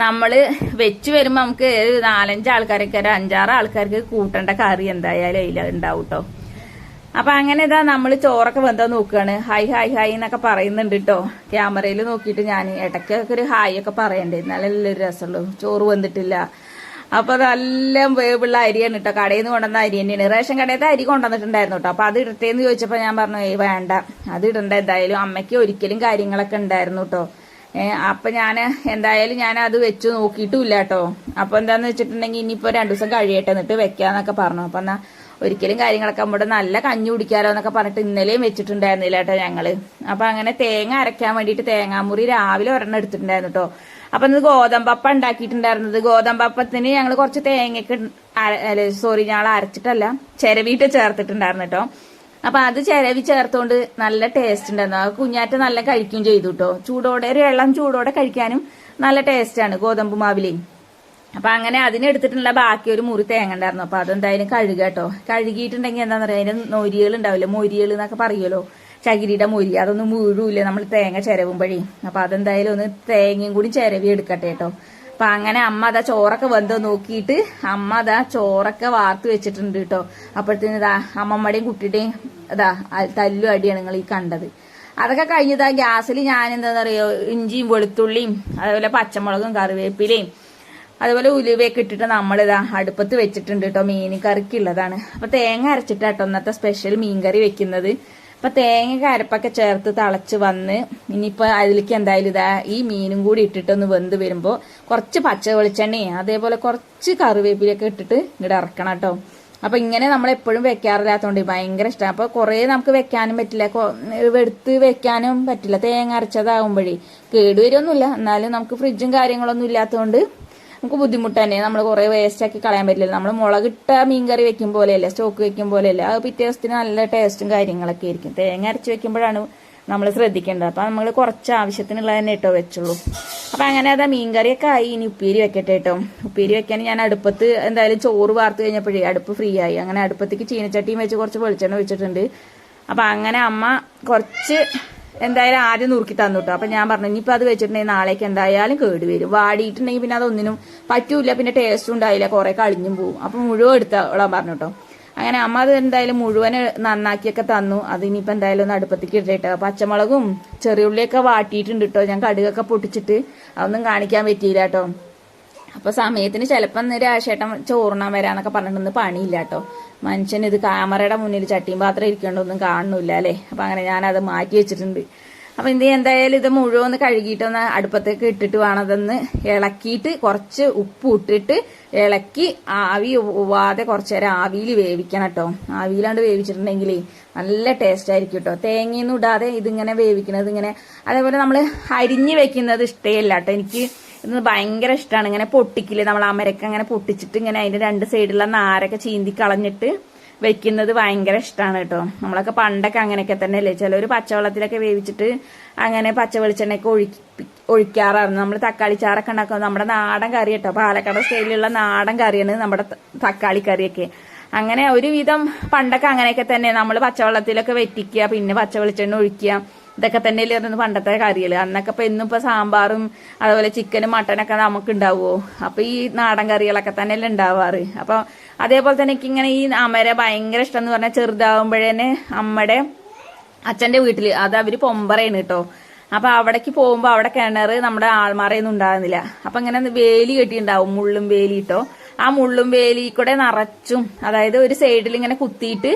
നമ്മൾ വെച്ച് വരുമ്പോൾ നമുക്ക് ഒരു നാലഞ്ച് ആൾക്കാർക്ക് ഒരു അഞ്ചാറ് ആൾക്കാർക്ക് കൂട്ടേണ്ട കറി എന്തായാലും അതിൽ ഉണ്ടാവും കേട്ടോ അപ്പൊ അങ്ങനെ ഇതാ നമ്മൾ ചോറൊക്കെ വെന്താ നോക്കുകയാണ് ഹായ് ഹായ് ഹായ് എന്നൊക്കെ പറയുന്നുണ്ട് കേട്ടോ ക്യാമറയിൽ നോക്കിയിട്ട് ഞാൻ ഇടയ്ക്കൊക്കെ ഒരു ഹായ് ഒക്കെ പറയണ്ടേ. എന്നാലല്ലേ രസമുള്ളൂ ചോറ് വെന്തിട്ടില്ല. അപ്പൊ അതെല്ലാം വേവുള്ള അരിയാണ് കേട്ടോ കടയിൽ നിന്ന് കൊണ്ടുവന്ന അരി തന്നെയാണ്. റേഷൻ കടയത്തെ അരി കൊണ്ടുവന്നിട്ടുണ്ടായിരുന്നു കേട്ടോ അപ്പൊ അത് ഇടട്ടേന്ന് ചോദിച്ചപ്പോ ഞാൻ പറഞ്ഞു ഏയ് വേണ്ട. അത് ഇടണ്ട. എന്തായാലും അമ്മയ്ക്ക് ഒരിക്കലും കാര്യങ്ങളൊക്കെ ഉണ്ടായിരുന്നു കേട്ടോ അപ്പൊ ഞാൻ എന്തായാലും ഞാൻ അത് വെച്ച് നോക്കിയിട്ടുമില്ല കേട്ടോ അപ്പൊ എന്താന്ന് വെച്ചിട്ടുണ്ടെങ്കിൽ ഇനിയിപ്പോ രണ്ടു ദിവസം കഴിയട്ടെ എന്നിട്ട് വെക്കാന്നൊക്കെ പറഞ്ഞു. അപ്പൊ എന്നാ ഒരിക്കലും കാര്യങ്ങളൊക്കെ നമ്മുടെ നല്ല കഞ്ഞി കുടിക്കാലോ എന്നൊക്കെ പറഞ്ഞിട്ട് ഇന്നലെയും വെച്ചിട്ടുണ്ടായിരുന്നില്ല കേട്ടോ ഞങ്ങൾ. അപ്പൊ അങ്ങനെ തേങ്ങ അരയ്ക്കാൻ വേണ്ടിയിട്ട് തേങ്ങാമുറി രാവിലെ ഒരെണ്ണം എടുത്തിട്ടുണ്ടായിരുന്നു കേട്ടോ അപ്പൊ ഇത് ഗോതമ്പപ്പ ഉണ്ടാക്കിയിട്ടുണ്ടായിരുന്നത് ഗോതമ്പപ്പത്തിന് ഞങ്ങൾ കുറച്ച് തേങ്ങയ്ക്ക് സോറി ഞങ്ങൾ അരച്ചിട്ടല്ല ചിരവിയിട്ട് ചേർത്തിട്ടുണ്ടായിരുന്നു കേട്ടോ അപ്പൊ അത് ചിരവി ചേർത്തോണ്ട് നല്ല ടേസ്റ്റ് ഉണ്ടായിരുന്നു. ആ കുഞ്ഞാറ്റ നല്ല കഴിക്കുകയും ചെയ്തു കേട്ടോ ചൂടോടെ ഒരു വെള്ളം ചൂടോടെ കഴിക്കാനും നല്ല ടേസ്റ്റാണ് ഗോതമ്പ് മാവിലേയും അപ്പൊ അങ്ങനെ അതിനെടുത്തിട്ടുള്ള ബാക്കി ഒരു മുറി തേങ്ങ ഉണ്ടായിരുന്നു. അപ്പൊ അതെന്തായാലും കഴുകാട്ടോ കേട്ടോ കഴുകിയിട്ടുണ്ടെങ്കിൽ എന്താന്ന് പറയാ അതിന്റെ നൊരികൾ ഉണ്ടാവില്ലേ മൊരികൾ എന്നൊക്കെ പറയുമല്ലോ. ചകിരിയുടെ മൊരി അതൊന്നും വീഴൂല. നമ്മൾ തേങ്ങ ചിരവുമ്പോഴേ. അപ്പൊ അതെന്തായാലും ഒന്ന് തേങ്ങയും കൂടി ചിരവി എടുക്കട്ടെ കേട്ടോ അപ്പൊ അങ്ങനെ അമ്മ അതാ ചോറൊക്കെ വെന്തോ നോക്കിയിട്ട് അമ്മ അതാ ചോറൊക്കെ വാർത്ത് വെച്ചിട്ടുണ്ട് കേട്ടോ അപ്പോഴത്തേന് ഇതാ അമ്മമ്മയുടെയും കുട്ടിയുടെയും അതാ തല്ലു അടിയാണ് നിങ്ങൾ ഈ കണ്ടത്. അതൊക്കെ കഴിഞ്ഞതാ ഗ്യാസിൽ ഞാൻ എന്താ അറിയോ ഇഞ്ചിയും വെളുത്തുള്ളിയും അതേപോലെ പച്ചമുളകും കറിവേപ്പിലയും അതുപോലെ ഉലുവയൊക്കെ ഇട്ടിട്ട് നമ്മളിതാ അടുപ്പത്ത് വെച്ചിട്ടുണ്ട് കേട്ടോ മീൻ കറിക്കുള്ളതാണ് അപ്പൊ തേങ്ങ അരച്ചിട്ടാട്ടോ ഇന്നത്തെ സ്പെഷ്യൽ മീൻ കറി വെക്കുന്നത്. അപ്പൊ തേങ്ങ അരപ്പൊക്കെ ചേർത്ത് തിളച്ച് വന്ന് ഇനിയിപ്പോ അതിലേക്ക് എന്തായാലും ഇതാ ഈ മീനും കൂടി ഇട്ടിട്ടൊന്ന് വെന്ത് വരുമ്പോ കുറച്ച് പച്ച വെളിച്ചെണ്ണയും അതേപോലെ കുറച്ച് കറിവേപ്പിലൊക്കെ ഇട്ടിട്ട് ഇങ്ങോട്ട് ഇറക്കണം കേട്ടോ. അപ്പൊ ഇങ്ങനെ നമ്മൾ എപ്പോഴും വെക്കാറില്ലാത്തതുകൊണ്ട് ഭയങ്കര ഇഷ്ടമാണ് അപ്പൊ കുറെ നമുക്ക് വെക്കാനും പറ്റില്ല. എടുത്ത് വെക്കാനും പറ്റില്ല. തേങ്ങ അരച്ചതാകുമ്പോഴേ കേടുവരൊന്നുമില്ല എന്നാലും നമുക്ക് ഫ്രിഡ്ജും കാര്യങ്ങളൊന്നും ഇല്ലാത്തതുകൊണ്ട് നമുക്ക് ബുദ്ധിമുട്ട് തന്നെ. നമ്മൾ കുറെ വേസ്റ്റ് ആക്കി കളയാൻ പറ്റില്ല നമ്മൾ മുളകിട്ട മീൻകറി വെക്കും പോലെയല്ല സ്റ്റോക്ക് വെക്കും പോലെയല്ല. അത് പിറ്റേ ദിവസത്തിന് നല്ല ടേസ്റ്റും കാര്യങ്ങളൊക്കെ ആയിരിക്കും. തേങ്ങ അരച്ച് വെക്കുമ്പോഴാണ് നമ്മൾ ശ്രദ്ധിക്കേണ്ടത്. അപ്പൊ നമ്മൾ കുറച്ച് ആവശ്യത്തിനുള്ള തന്നെ കേട്ടോ വെച്ചുള്ളൂ അപ്പൊ അങ്ങനെ അതാ മീൻകറിയൊക്കെ ആയി. ഇനി ഉപ്പേരി വെക്കട്ടെ കേട്ടോ ഉപ്പേരി വെക്കാൻ ഞാൻ അടുപ്പത്ത് എന്തായാലും ചോറ് വാർത്ത് കഴിഞ്ഞപ്പോഴേ അടുപ്പ് ഫ്രീ ആയി. അങ്ങനെ അടുപ്പത്തേക്ക് ചീനച്ചട്ടിയും വെച്ച് കുറച്ച് വെളിച്ചെണ്ണ വെച്ചിട്ടുണ്ട് അപ്പൊ അങ്ങനെ അമ്മ കുറച്ച് എന്തായാലും ആദ്യം നുറുക്കി തന്നു കേട്ടോ അപ്പൊ ഞാൻ പറഞ്ഞു ഇനിയിപ്പോ അത് വെച്ചിട്ടുണ്ടെങ്കിൽ നാളേക്ക് എന്തായാലും കേട് വരും. വാടിയിട്ടുണ്ടെങ്കിൽ പിന്നെ അതൊന്നിനും പറ്റൂല. പിന്നെ ടേസ്റ്റും ഉണ്ടായില്ല കുറെ കളിഞ്ഞും പോവും. അപ്പൊ മുഴുവൻ എടുത്തോളാൻ പറഞ്ഞു കേട്ടോ അങ്ങനെ അമ്മ അത് എന്തായാലും മുഴുവൻ നന്നാക്കിയൊക്കെ തന്നു. അത് ഇനിയിപ്പോ എന്തായാലും ഒന്ന് അടുപ്പത്തേക്ക് ഇട്ടിട്ട് പച്ചമുളകും ചെറിയുള്ളിയൊക്കെ വാട്ടിയിട്ടുണ്ട് കേട്ടോ ഞാൻ കടുകൊക്കെ പൊട്ടിച്ചിട്ട് അതൊന്നും കാണിക്കാൻ പറ്റിയില്ല കേട്ടോ അപ്പൊ സമയത്തിന് ചിലപ്പം രാശേട്ടൻ ചോറുണ്ണാൻ വരാന്നൊക്കെ പറഞ്ഞിട്ടൊന്നും പണിയില്ല കേട്ടോ മനുഷ്യൻ ഇത് ക്യാമറയുടെ മുന്നിൽ ചട്ടിയും പാത്രം ഇരിക്കേണ്ടൊന്നും കാണുന്നില്ല അല്ലേ? അപ്പൊ അങ്ങനെ ഞാനത് മാറ്റി വെച്ചിട്ടുണ്ട്. അപ്പൊ എന്ത് എന്തായാലും ഇത് മുഴുവൻ കഴുകിയിട്ടൊന്ന് അടുപ്പത്തേക്ക് ഇട്ടിട്ട് വേണം അതൊന്ന് ഇളക്കിയിട്ട് കുറച്ച് ഉപ്പ് ഇട്ടിട്ട് ഇളക്കി ആവി പോവാതെ കുറച്ച് നേരം ആവിയിൽ വേവിക്കണം കേട്ടോ. ആവിയിലാണ്ട് വേവിച്ചിട്ടുണ്ടെങ്കിൽ നല്ല ടേസ്റ്റ് ആയിരിക്കും കേട്ടോ. തേങ്ങയൊന്നും ഇടാതെ ഇതിങ്ങനെ വേവിക്കുന്നത് ഇങ്ങനെ അതേപോലെ നമ്മൾ അരിഞ്ഞ് വെക്കുന്നത് ഇഷ്ടമല്ല കേട്ടോ. എനിക്ക് ഇത് ഭയങ്കര ഇഷ്ടമാണ് ഇങ്ങനെ പൊട്ടിക്കില്ലേ? നമ്മൾ അമരക്ക അങ്ങനെ പൊട്ടിച്ചിട്ട് ഇങ്ങനെ അതിന്റെ രണ്ട് സൈഡിലുള്ള നാരൊക്കെ ചീന്തി കളഞ്ഞിട്ട് വെക്കുന്നത് ഭയങ്കര ഇഷ്ടമാണ് കേട്ടോ. നമ്മളൊക്കെ പണ്ടൊക്കെ അങ്ങനെയൊക്കെ തന്നെയല്ലേ? ചിലർ പച്ചവെള്ളത്തിലൊക്കെ വേവിച്ചിട്ട് അങ്ങനെ പച്ച വെളിച്ചെണ്ണയൊക്കെ ഒഴുക്കി ഒഴിക്കാറായിരുന്നു. നമ്മൾ തക്കാളി ചാറൊക്കെ ഉണ്ടാക്കുന്നത് നമ്മുടെ നാടൻ കറി കേട്ടോ. പാലക്കാട് സ്റ്റൈലിലുള്ള നാടൻ കറിയാണ് നമ്മുടെ തക്കാളി കറിയൊക്കെ. അങ്ങനെ ഒരുവിധം പണ്ടൊക്കെ അങ്ങനെയൊക്കെ തന്നെ. നമ്മൾ പച്ചവെള്ളത്തിലൊക്കെ വെറ്റിക്കുക പിന്നെ പച്ച വെളിച്ചെണ്ണ ഒഴിക്കുക ഇതൊക്കെ തന്നെയല്ലേ പറഞ്ഞത് പണ്ടത്തെ കറികൾ അന്നൊക്കെ ഇപ്പൊ ഇന്നും ഇപ്പൊ സാമ്പാറും അതുപോലെ ചിക്കനും മട്ടനൊക്കെ നമുക്ക് ഉണ്ടാവുമോ അപ്പൊ ഈ നാടൻ കറികളൊക്കെ തന്നെയല്ലേ ഉണ്ടാവാറ്. അപ്പൊ അതേപോലെ തന്നെ എനിക്ക് ഇങ്ങനെ ഈ അമര ഭയങ്കര ഇഷ്ടം എന്ന് പറഞ്ഞാൽ ചെറുതാവുമ്പോഴേനെ അമ്മയുടെ അച്ഛന്റെ വീട്ടിൽ അത് അവർ പൊമ്പറയാണ് കേട്ടോ. അപ്പൊ അവിടേക്ക് പോകുമ്പോ അവിടെ കിണറ് നമ്മുടെ ആൾമാറയൊന്നും ഉണ്ടാകുന്നില്ല അപ്പൊ ഇങ്ങനെ വേലി കെട്ടിയിട്ടുണ്ടാവും മുള്ളും വേലി കേട്ടോ ആ മുള്ളും വേലി കൂടെ നിറച്ചും അതായത് ഒരു സൈഡിൽ ഇങ്ങനെ കുത്തിയിട്ട്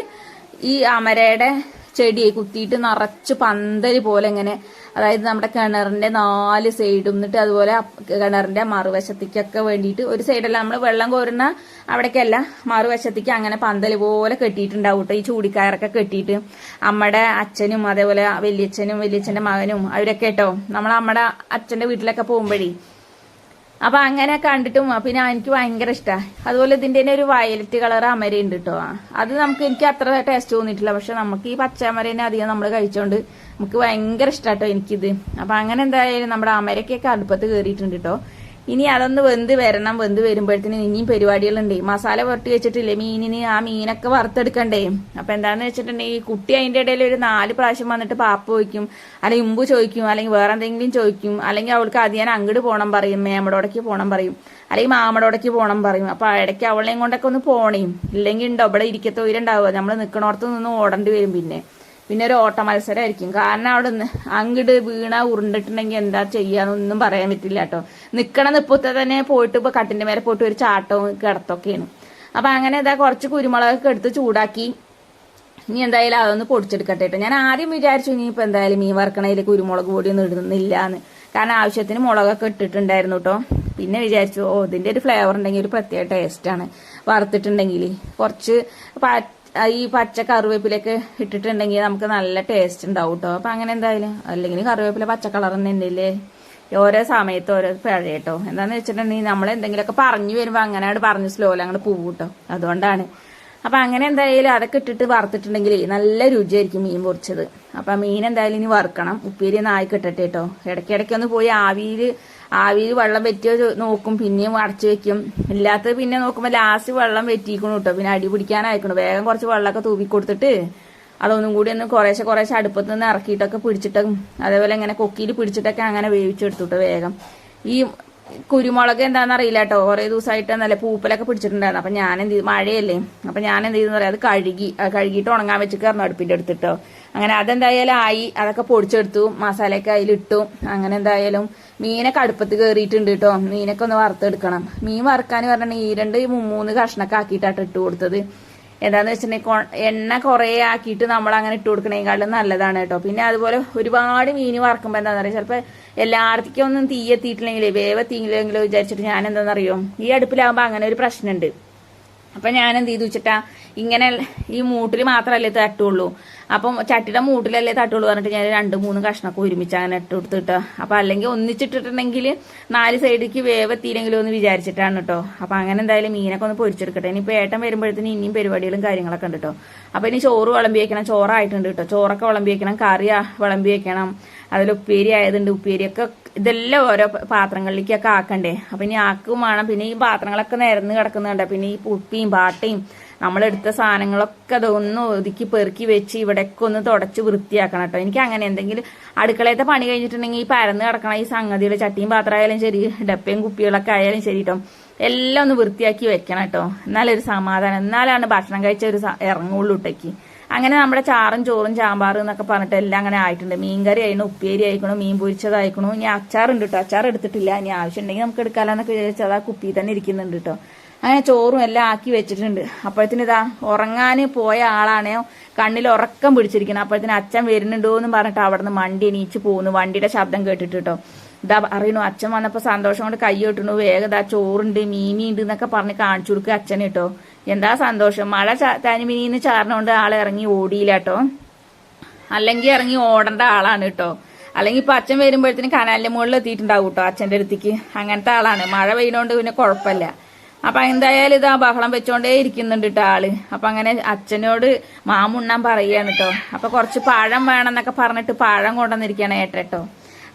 ഈ അമരയുടെ ചെടിയെ കുത്തിയിട്ട് നിറച്ച് പന്തൽ പോലെ ഇങ്ങനെ അതായത് നമ്മുടെ കിണറിന്റെ നാല് സൈഡും എന്നിട്ട് അതുപോലെ കിണറിന്റെ മറുവശത്തേക്കൊക്കെ വേണ്ടിയിട്ട് ഒരു സൈഡല്ല നമ്മൾ വെള്ളം കോരുന്ന അവിടേക്കല്ല മറുവശത്തേക്ക് അങ്ങനെ പന്തൽ പോലെ കെട്ടിയിട്ടുണ്ടാവും കേട്ടോ ഈ ചൂടിക്കയറൊക്കെ കെട്ടിയിട്ട്. അമ്മയുടെ അച്ഛനും അതേപോലെ വലിയച്ഛനും വലിയച്ഛന്റെ മകനും അവരൊക്കെ കേട്ടോ നമ്മൾ നമ്മുടെ അച്ഛന്റെ വീട്ടിലൊക്കെ പോകുമ്പോഴേ അപ്പൊ അങ്ങനെ കണ്ടിട്ടും പിന്നെ എനിക്ക് ഭയങ്കര ഇഷ്ടമാണ് അതുപോലെ ഇതിന്റെ തന്നെ ഒരു വയലറ്റ് കളർ അമരയുണ്ട് കേട്ടോ അത് നമുക്ക് എനിക്ക് അത്ര ടേസ്റ്റ് തോന്നിയിട്ടില്ല. പക്ഷെ നമുക്ക് ഈ പച്ച അമരനെ അധികം നമ്മൾ കഴിച്ചോണ്ട് നമുക്ക് ഭയങ്കര ഇഷ്ടാട്ടോ എനിക്കിത്. അപ്പൊ അങ്ങനെ എന്തായാലും നമ്മുടെ അമരക്കൊക്കെ അടുപ്പത്ത് കയറിയിട്ടുണ്ട് കേട്ടോ ഇനി അതൊന്ന് വെന്ത് വരണം. വെന്ത് വരുമ്പോഴത്തേന് ഇനിയും പരിപാടികളുണ്ട്. മസാല പുരട്ടി വെച്ചിട്ടില്ലേ മീനിന്? ആ മീനൊക്കെ വറുത്തെടുക്കണ്ടേ? അപ്പൊ എന്താന്ന് വെച്ചിട്ടുണ്ടെങ്കിൽ കുട്ടി അതിന്റെ ഇടയിൽ ഒരു നാല് പ്രാവശ്യം വന്നിട്ട് പാപ്പ ചോദിക്കും അല്ലെങ്കിൽ ഉമ്പ് ചോദിക്കും അല്ലെങ്കിൽ വേറെ എന്തെങ്കിലും ചോദിക്കും അല്ലെങ്കിൽ അവൾക്ക് അധികം അങ്ങോട്ട് പോകണം പറയും മേമടോടക്ക് പോകണം പറയും അല്ലെങ്കിൽ മാമടോടക്ക് പോകണം പറയും. അപ്പൊ ഇടയ്ക്ക് അവളെയും കൊണ്ടൊക്കെ ഒന്ന് പോണേയും ഇല്ലെങ്കിൽ ഉണ്ടോ? ഇവിടെ ഇരിക്കത്തോരുണ്ടാവുക നമ്മൾ നിൽക്കണോടത്ത് നിന്ന് ഓടേണ്ടി വരും പിന്നെ. പിന്നെ ഒരു ഓട്ട മത്സരമായിരിക്കും കാരണം അവിടെ അങ്ങട് വീണ ഉരുണ്ടിട്ടുണ്ടെങ്കിൽ എന്താ ചെയ്യാന്നൊന്നും പറയാൻ പറ്റില്ല കേട്ടോ. നിക്കണ നിപ്പത്തെ തന്നെ പോയിട്ട് ഇപ്പൊ കട്ടിന്റെ മേലെ പോയിട്ട് ഒരു ചാട്ടവും കിടത്തൊക്കെയാണ്. അപ്പൊ അങ്ങനെ ഇതാ കുറച്ച് കുരുമുളകൊക്കെ എടുത്ത് ചൂടാക്കി. ഇനി എന്തായാലും അതൊന്ന് പൊടിച്ചെടുക്കട്ടെ കേട്ടോ. ഞാൻ ആദ്യം വിചാരിച്ചു ഇനിയിപ്പോ എന്തായാലും മീൻ വറക്കണതിൽ കുരുമുളക് പൊടിയൊന്നും ഇടുന്നില്ല എന്ന് കാരണം ആവശ്യത്തിന് മുളകൊക്കെ ഇട്ടിട്ടുണ്ടായിരുന്നു കേട്ടോ. പിന്നെ വിചാരിച്ചു ഓ ഇതിന്റെ ഒരു ഫ്ലേവർ ഉണ്ടെങ്കിൽ ഒരു പ്രത്യേക ടേസ്റ്റാണ് വറുത്തിട്ടുണ്ടെങ്കിൽ കുറച്ച് ഈ പച്ച കറിവേപ്പിലൊക്കെ ഇട്ടിട്ടുണ്ടെങ്കിൽ നമുക്ക് നല്ല ടേസ്റ്റ് ഉണ്ടാവും കേട്ടോ അപ്പൊ അങ്ങനെ എന്തായാലും അല്ലെങ്കിൽ കറിവേപ്പില പച്ച കളർ തന്നെ ഉണ്ടല്ലേ ഓരോ സമയത്ത് ഓരോ പിഴ കേട്ടോ എന്താന്ന് വെച്ചിട്ടുണ്ടെങ്കിൽ നമ്മൾ എന്തെങ്കിലുമൊക്കെ പറഞ്ഞു വരുമ്പോ അങ്ങനെ പറഞ്ഞു സ്ലോയിൽ അങ്ങോട്ട് പോവും കേട്ടോ അതുകൊണ്ടാണ്. അപ്പൊ അങ്ങനെ എന്തായാലും അതൊക്കെ ഇട്ടിട്ട് വറുത്തിട്ടുണ്ടെങ്കിൽ നല്ല രുചിയായിരിക്കും മീൻ പൊറിച്ചത് അപ്പൊ മീൻ എന്തായാലും ഇനി വറുക്കണം. ഉപ്പേരി ഒന്ന് കേട്ടോ ഇടയ്ക്കിടയ്ക്ക് ഒന്ന് പോയി ആവിയിൽ ആവിയിൽ വെള്ളം വെറ്റിയോ നോക്കും പിന്നെയും അടച്ചു വെക്കും. ഇല്ലാത്തത് പിന്നെ നോക്കുമ്പോൾ ലാസ്റ്റ് വെള്ളം വെറ്റിക്കണം കേട്ടോ പിന്നെ അടി പിടിക്കാനായിക്കണം വേഗം കുറച്ച് വെള്ളമൊക്കെ തൂവി കൊടുത്തിട്ട് അതൊന്നും കൂടി ഒന്ന് കുറേശ്ശെ കുറേശ്ശെ അടുപ്പത്ത് നിന്ന് ഇറക്കിയിട്ടൊക്കെ പിടിച്ചിട്ടും അതേപോലെ ഇങ്ങനെ കൊക്കിയിൽ പിടിച്ചിട്ടൊക്കെ അങ്ങനെ വേവിച്ചെടുത്തു കേട്ടോ വേഗം. ഈ കുരുമുളക് എന്താണെന്ന് അറിയില്ല കേട്ടോ. കുറേ ദിവസമായിട്ട് നല്ല പൂപ്പലൊക്കെ പിടിച്ചിട്ടുണ്ടായിരുന്നു. അപ്പൊ ഞാൻ എന്ത് ചെയ്തു? മഴയല്ലേ? അപ്പൊ ഞാൻ എന്ത് ചെയ്തെന്ന് പറയാം? അത് കഴുകി കഴുകിയിട്ട് ഉണങ്ങാൻ വെച്ച് കയറുന്നു അടുപ്പിന്റെ അടുത്തിട്ടോ അങ്ങനെ അതെന്തായാലും ആയി. അതൊക്കെ പൊടിച്ചെടുത്തു. മസാലയൊക്കെ അതിലിട്ടു. അങ്ങനെ എന്തായാലും മീനൊക്കെ അടുപ്പത്ത് കയറിയിട്ടുണ്ട് കേട്ടോ മീനൊക്കെ ഒന്ന് വറുത്തെടുക്കണം. മീൻ വറുക്കാൻ പറഞ്ഞിട്ടുണ്ടെങ്കിൽ ഈ രണ്ട് മൂന്ന് കഷ്ണൊക്കെ ആക്കിയിട്ടാണ് ഇട്ട് കൊടുത്തത്. എന്താന്ന് വെച്ചിട്ടുണ്ടെങ്കിൽ എണ്ണ കുറേ ആക്കിയിട്ട് നമ്മൾ അങ്ങനെ ഇട്ട് കൊടുക്കണേക്കാളും നല്ലതാണ് കേട്ടോ പിന്നെ അതുപോലെ ഒരുപാട് മീൻ വറക്കുമ്പോൾ എന്താണെന്ന് പറയുക ചിലപ്പോൾ എല്ലായിടത്തേക്കും ഒന്നും തീ എത്തിയിട്ടില്ലെങ്കിലേ വേവെത്തിയില്ലെങ്കിലോ വിചാരിച്ചിട്ട് ഞാൻ എന്താണെന്നറിയോ ഈ അടുപ്പിലാകുമ്പോൾ അങ്ങനെ ഒരു പ്രശ്നമുണ്ട് അപ്പൊ ഞാൻ എന്ത് ചെയ്തു വെച്ചിട്ടാ ഇങ്ങനെ ഈ മൂട്ടിൽ മാത്രമല്ലേ തട്ടുള്ളൂ. അപ്പം ചട്ടിയുടെ മൂട്ടിലല്ലേ തട്ടുള്ളൂ പറഞ്ഞിട്ട് ഞാൻ രണ്ട് മൂന്ന് കഷ്ണമൊക്കെ ഒരുമിച്ച് അങ്ങനെ ഇട്ട് കൊടുത്തിട്ടോ. അപ്പൊ അല്ലെങ്കിൽ ഒന്നിച്ചിട്ടിട്ടുണ്ടെങ്കിൽ നാല് സൈഡിലേക്ക് വേവെത്തിയില്ലെങ്കിലോ എന്ന് വിചാരിച്ചിട്ടാണ് കേട്ടോ അപ്പൊ അങ്ങനെ എന്തായാലും മീനൊക്കെ ഒന്ന് പൊരിച്ചെടുക്കട്ടെ. ഇനിയിപ്പോ ഏട്ടൻ വരുമ്പോഴത്തേന് ഇനിയും പരിപാടികളും കാര്യങ്ങളൊക്കെ ഉണ്ട് കേട്ടോ അപ്പൊ ഇനി ചോറ് വിളമ്പി വയ്ക്കണം ചോറായിട്ടുണ്ട് കേട്ടോ ചോറൊക്കെ വിളമ്പി വയ്ക്കണം കറി വിളമ്പി വെക്കണം. അതിൽ ഉപ്പേരി ആയതുണ്ട് ഉപ്പേരിയൊക്കെ ഇതെല്ലാം ഓരോ പാത്രങ്ങളിലേക്കൊക്കെ ആക്കണ്ടേ. അപ്പം ഇനി ആക്കും വേണം. പിന്നെ ഈ പാത്രങ്ങളൊക്കെ നിരന്ന് കിടക്കുന്നുണ്ട്. പിന്നെ ഈ ഉപ്പിയും പാട്ടയും നമ്മളെടുത്ത സാധനങ്ങളൊക്കെ അതൊന്ന് ഒതുക്കി പെറുക്കി വെച്ച് ഇവിടെയൊക്കെ ഒന്ന് തുടച്ച് വൃത്തിയാക്കണം കേട്ടോ. എനിക്ക് അങ്ങനെ എന്തെങ്കിലും അടുക്കളയത്തെ പണി കഴിഞ്ഞിട്ടുണ്ടെങ്കിൽ ഈ പരന്ന് കിടക്കണ ഈ സംഗതികൾ ചട്ടിയും പാത്രം ആയാലും ശരി ഡപ്പയും കുപ്പികളൊക്കെ ആയാലും ശരി കേട്ടോ. എല്ലാം ഒന്ന് വൃത്തിയാക്കി വെക്കണം കേട്ടോ. എന്നാലൊരു സമാധാനം. എന്നാലാണ് ഭക്ഷണം കഴിച്ച ഒരു ഇറങ്ങുള്ളൂ അങ്ങനെ നമ്മുടെ ചാറും ചോറും ചാമ്പാറും എന്നൊക്കെ പറഞ്ഞിട്ട് എല്ലാം അങ്ങനെ ആയിട്ടുണ്ട്. മീൻകറി ആയിരുന്നു ഉപ്പേരി ആയിക്കണു മീൻ പൊരിച്ചതായിക്കണു. ഇനി അച്ചാറുണ്ട് കേട്ടോ അച്ചാർ എടുത്തിട്ടില്ല. ഇനി ആവശ്യമുണ്ടെങ്കിൽ നമുക്ക് എടുക്കാലോന്നൊക്കെ വിചാരിച്ചാൽ ആ കുപ്പി തന്നെ ഇരിക്കുന്നുണ്ട് കേട്ടോ അങ്ങനെ ചോറും എല്ലാം ആക്കി വെച്ചിട്ടുണ്ട്. അപ്പോഴത്തേന് ഇതാ ഉറങ്ങാൻ പോയ ആളാണ് കണ്ണിൽ ഉറക്കം പിടിച്ചിരിക്കണം. അപ്പോഴത്തേന് അച്ഛൻ വരുന്നുണ്ടോ എന്ന് പറഞ്ഞിട്ട് അവിടുന്ന് വണ്ടി എണീച്ച് പോകുന്നു. വണ്ടിയുടെ ശബ്ദം കേട്ടിട്ട് കേട്ടോ ഇതാ അറിയണു അച്ഛൻ വന്നപ്പോൾ സന്തോഷം കൊണ്ട് കൈ കൊട്ടണു വേഗം ഇതാ ചോറുണ്ട് മീമി ഉണ്ട് എന്നൊക്കെ പറഞ്ഞ് കാണിച്ചു കൊടുക്കുക അച്ഛനെ കേട്ടോ എന്താ സന്തോഷം? മഴ തനിമിനിന്ന് ചാറിനോണ്ട് ആളെ ഇറങ്ങി ഓടിയില്ല കേട്ടോ അല്ലെങ്കിൽ ഇറങ്ങി ഓടേണ്ട ആളാണ് കേട്ടോ അല്ലെങ്കിൽ ഇപ്പൊ അച്ഛൻ വരുമ്പോഴത്തേനും കനാലിന്റെ മുകളിൽ എത്തിയിട്ടുണ്ടാവും കേട്ടോ അച്ഛന്റെ അടുത്തേക്ക്. അങ്ങനത്തെ ആളാണ്. മഴ പെയ്യണോണ്ട് പിന്നെ കുഴപ്പമില്ല അപ്പൊ എന്തായാലും ഇതാ ബഹളം വെച്ചോണ്ടേ ഇരിക്കുന്നുണ്ട് കേട്ടോ ആൾ. അപ്പൊ അങ്ങനെ അച്ഛനോട് മാമുണ്ണാൻ പറയാണ് കേട്ടോ അപ്പൊ കുറച്ച് പഴം വേണമെന്നൊക്കെ പറഞ്ഞിട്ട് പഴം കൊണ്ടുവന്നിരിക്കുകയാണ് ഏട്ടട്ടോ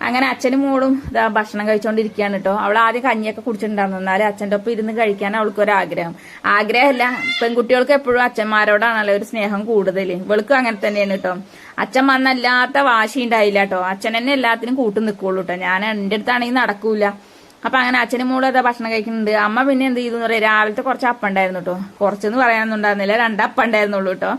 അങ്ങനെ അച്ഛനും മോളും ഭക്ഷണം കഴിച്ചോണ്ടിരിക്കുകയാണ് കേട്ടോ അവൾ ആദ്യം കഞ്ഞിയൊക്കെ കുടിച്ചിട്ടുണ്ടായിരുന്നു. എന്നാലും അച്ഛന്റെ ഒപ്പം ഇരുന്ന് കഴിക്കാൻ അവൾക്ക് ഒരു ആഗ്രഹം ആഗ്രഹമല്ല. പെൺകുട്ടികൾക്ക് എപ്പോഴും അച്ഛന്മാരോടാണല്ലോ ഒരു സ്നേഹം കൂടുതൽ ഇവൾക്കും അങ്ങനെ തന്നെയാണ് കേട്ടോ അച്ഛൻ വന്നല്ലാത്ത വാശി ഉണ്ടായില്ല കേട്ടോ അച്ഛൻ തന്നെ എല്ലാത്തിനും കൂട്ടു നിൽക്കുള്ളൂ കേട്ടോ ഞാൻ എന്റെ അടുത്താണെങ്കിൽ നടക്കൂല. അപ്പൊ അങ്ങനെ അച്ഛനും മോളും അതാ ഭക്ഷണം കഴിക്കുന്നുണ്ട്. അമ്മ പിന്നെ എന്ത് ചെയ്തു പറയാം രാവിലത്തെ കുറച്ച് അപ്പം ഉണ്ടായിരുന്നു കേട്ടോ കുറച്ചൊന്നും പറയാനൊന്നും ഉണ്ടായിരുന്നില്ല രണ്ട് അപ്പുണ്ടായിരുന്നുള്ളൂ കേട്ടോ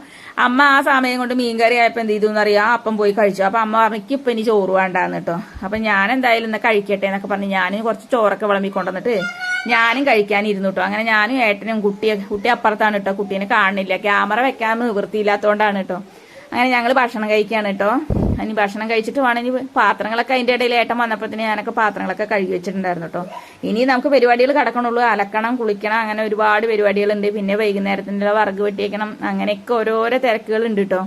അമ്മ ആ സമയം കൊണ്ട് മീൻകറി ആയപ്പോ എന്ത് ചെയ്തു എന്നറിയാം ആ അപ്പം പോയി കഴിച്ചു. അപ്പൊ അമ്മ പറഞ്ഞു "എനിക്ക് ഇപ്പൊ ഇനി ചോറ് വേണ്ടാന്ന് കേട്ടോ അപ്പൊ ഞാൻ എന്തായാലും ഇന്ന് കഴിക്കട്ടെ എന്നൊക്കെ പറഞ്ഞ് ഞാനും കുറച്ച് ചോറൊക്കെ വിളമ്പി കൊണ്ടുവന്നിട്ട് ഞാനും കഴിക്കാനിരുന്നു കേട്ടോ അങ്ങനെ ഞാനും ഏട്ടനും കുട്ടിയെ കുട്ടി അപ്പുറത്താണ് കേട്ടോ കുട്ടീനെ കാണുന്നില്ല. ക്യാമറ വെക്കാൻ നിവൃത്തിയില്ലാത്തതുകൊണ്ടാണ് കേട്ടോ അങ്ങനെ ഞങ്ങൾ ഭക്ഷണം കഴിക്കുകയാണ് കേട്ടോ. ഇനി ഭക്ഷണം കഴിച്ചിട്ട് വേണം ഇനി പാത്രങ്ങളൊക്കെ അതിന്റെ ഇടയിൽ ഏട്ടൻ വന്നപ്പോഴത്തേന് ഞാനൊക്കെ പാത്രങ്ങളൊക്കെ കഴുകി വെച്ചിട്ടുണ്ടായിരുന്നു കേട്ടോ. ഇനി നമുക്ക് പരിപാടികൾ കിടക്കണുള്ളൂ അലക്കണം കുളിക്കണം അങ്ങനെ ഒരുപാട് പരിപാടികളുണ്ട്. പിന്നെ വൈകുന്നേരത്തിന്റെ വറക് വെട്ടിയേക്കണം അങ്ങനെയൊക്കെ ഓരോരോ തിരക്കുകളുണ്ട് കേട്ടോ.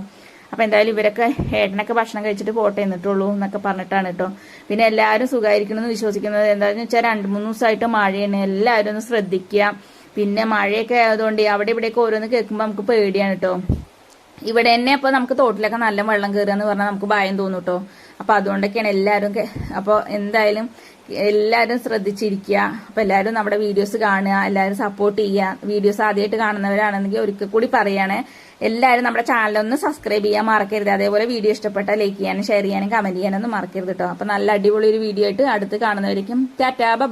അപ്പോൾ എന്തായാലും ഇവരൊക്കെ ഏട്ടനൊക്കെ ഭക്ഷണം കഴിച്ചിട്ട് പോട്ടെ എന്നിട്ടുള്ളൂ എന്നൊക്കെ പറഞ്ഞിട്ടാണ് കേട്ടോ. പിന്നെ എല്ലാവരും സുഖമായിരിക്കണമെന്ന് വിശ്വസിക്കുന്നത് എന്താണെന്ന് വെച്ചാൽ രണ്ട് മൂന്ന് ദിവസമായിട്ട് മഴയാണ്. എല്ലാവരും ഒന്ന് ശ്രദ്ധിക്കുക. പിന്നെ മഴയൊക്കെ ആയതുകൊണ്ട് അവിടെ ഇവിടെയൊക്കെ ഓരോന്ന് കേൾക്കുമ്പോൾ നമുക്ക് പേടിയാണ് കേട്ടോ. ഇവിടെ തന്നെ അപ്പൊ നമുക്ക് തോട്ടിലൊക്കെ നല്ല വെള്ളം കയറുക എന്ന് പറഞ്ഞാൽ നമുക്ക് ഭയം തോന്നും കേട്ടോ അപ്പൊ അതുകൊണ്ടൊക്കെയാണ് എല്ലാവരും അപ്പോൾ അപ്പൊ എന്തായാലും എല്ലാവരും ശ്രദ്ധിച്ചിരിക്കുക. അപ്പൊ എല്ലാവരും നമ്മുടെ വീഡിയോസ് കാണുക എല്ലാവരും സപ്പോർട്ട് ചെയ്യുക. വീഡിയോസ് ആദ്യമായിട്ട് കാണുന്നവരാണെങ്കിൽ ഒരിക്കൽ കൂടി പറയുകയാണ് എല്ലാവരും നമ്മുടെ ചാനൽ ഒന്ന് സബ്സ്ക്രൈബ് ചെയ്യാൻ മറക്കരുത്. അതേപോലെ വീഡിയോ ഇഷ്ടപ്പെട്ടാൽ ലൈക്ക് ചെയ്യാനും ഷെയർ ചെയ്യാനും കമന്റ് ചെയ്യാനൊന്നും മറക്കരുത് കേട്ടോ അപ്പൊ നല്ല അടിപൊളി ഒരു വീഡിയോ ആയിട്ട് അടുത്ത് കാണുന്നവരിക്കും ടാറ്റാ ബൈ